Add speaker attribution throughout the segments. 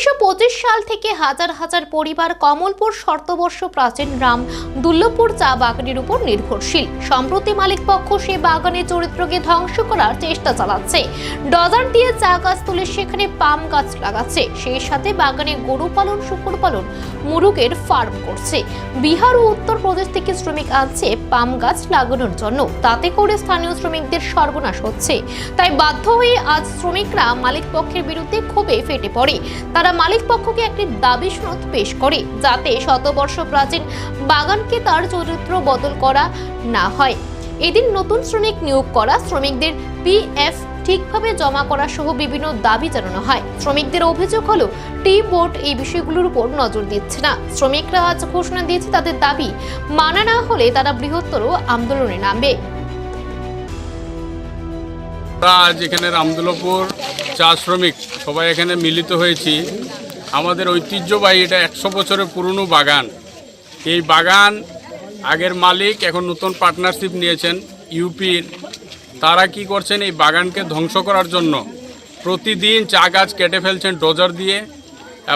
Speaker 1: উনিশশো সাল থেকে হাজার হাজার পরিবার কমলপুর শর্তবর্ষ প্রাচীন রাম দুর্লভপুর চা বাগানের উপর নির্ভরশীল। সম্প্রতি মালিক পক্ষ সে বাগানের চরিত্রকে ধ্বংস করার চেষ্টা চালাচ্ছে। ডজার দিয়ে চা গাছ তুলে সেখানে পাম গাছ লাগাচ্ছে। সেই সাথে বাগানে গরু পালন, শুকুর পালন, মুরুগের ফার্ম করছে। বিহার ও উত্তরপ্রদেশ থেকে শ্রমিক আনছে পাম গাছ লাগানোর জন্য। তাতে করে স্থানীয় শ্রমিকদের সর্বনাশ হচ্ছে। তাই বাধ্য হয়ে আজ শ্রমিকরা মালিক পক্ষের বিরুদ্ধে ক্ষোভে ফেটে পড়ে। তারা মালিক পক্ষকে একটি দাবি সনদ পেশ করে যাতে শতবর্ষ প্রাচীন বাগানকে তার চরিত্র বদল করা না হয়। এদিন নতুন শ্রমিক নিয়োগ করা, শ্রমিকদের পিএফ ঠিকভাবে জমা করা সহ বিভিন্ন দাবি জানানো হয়। শ্রমিকদের অভিযোগ হলো টি বোর্ড এই বিষয়গুলোর উপর নজর দিচ্ছে না। শ্রমিকরা আজ ঘোষণা দিয়েছে তাদের দাবি মানা না হলে তারা বৃহত্তর আন্দোলনে নামবে।
Speaker 2: আজ এখানে রামদুলপুর চা শ্রমিক সবাই এখানে মিলিত হয়েছি। আমাদের ঐতিহ্যবাহী এটা একশো বছরের পুরনো বাগান। এই বাগান আগের মালিক এখন নতুন পার্টনারশিপ নিয়েছেন ইউপির। তারা কি করছেন এই বাগানকে ধ্বংস করার জন্য প্রতিদিন চা গাছ কেটে ফেলছেন ডজার দিয়ে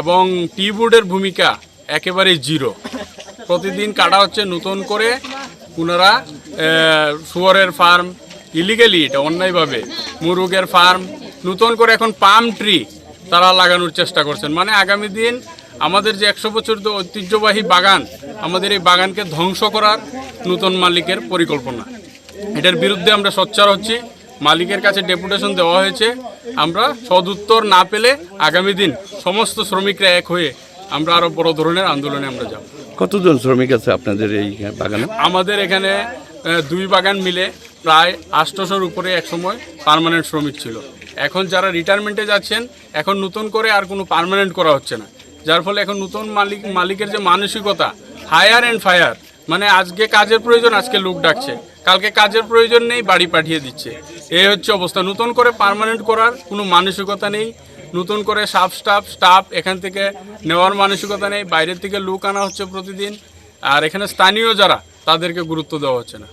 Speaker 2: এবং টি বোর্ডের ভূমিকা একেবারে জিরো। প্রতিদিন কাটা হচ্ছে নতুন করে আহ, শুয়োরের ফার্ম ইলিগেলি এটা অন্যায়ভাবে মুরুগের ফার্ম নতুন করে এখন পাম ট্রি তারা লাগানোর চেষ্টা করছেন। মানে আগামী দিন আমাদের যে একশো বছর ঐতিহ্যবাহী বাগান আমাদের এই বাগানকে ধ্বংস করার নতুন মালিকের পরিকল্পনা। এটার বিরুদ্ধে আমরা সোচ্চার হচ্ছি। মালিকের কাছে ডেপুটেশন দেওয়া হয়েছে। আমরা সদুত্তর না পেলে আগামী দিন সমস্ত শ্রমিকরা এক হয়ে আমরা আরও বড় ধরনের আন্দোলনে আমরা যাব।
Speaker 3: কতজন শ্রমিক আছে আপনাদের এই বাগানে?
Speaker 2: আমাদের এখানে দুই বাগান মিলে প্রায় আষ্টশোর উপরে একসময় পারমানেন্ট শ্রমিক ছিল। এখন যারা রিটায়ারমেন্টে যাচ্ছেন, এখন নতুন করে আর কোনো পার্মানেন্ট করা হচ্ছে না। যার ফলে এখন নতুন মালিক, মালিকের যে মানসিকতা হায়ার অ্যান্ড ফায়ার মানে আজকে কাজের প্রয়োজন, আজকে লোক ডাকছে। কালকে কাজের প্রয়োজন নেই, বাড়ি পাঠিয়ে দিচ্ছে। এই হচ্ছে অবস্থা। নতুন করে পার্মানেন্ট করার কোনো মানসিকতা নেই। নতুন করে সাফ স্টাফ স্টাফ এখান থেকে নেওয়ার মানসিকতা নেই। বাইরের থেকে লোক আনা হচ্ছে প্রতিদিন। আর এখানে স্থানীয় যারা, তাদেরকে গুরুত্ব দেওয়া হচ্ছে না।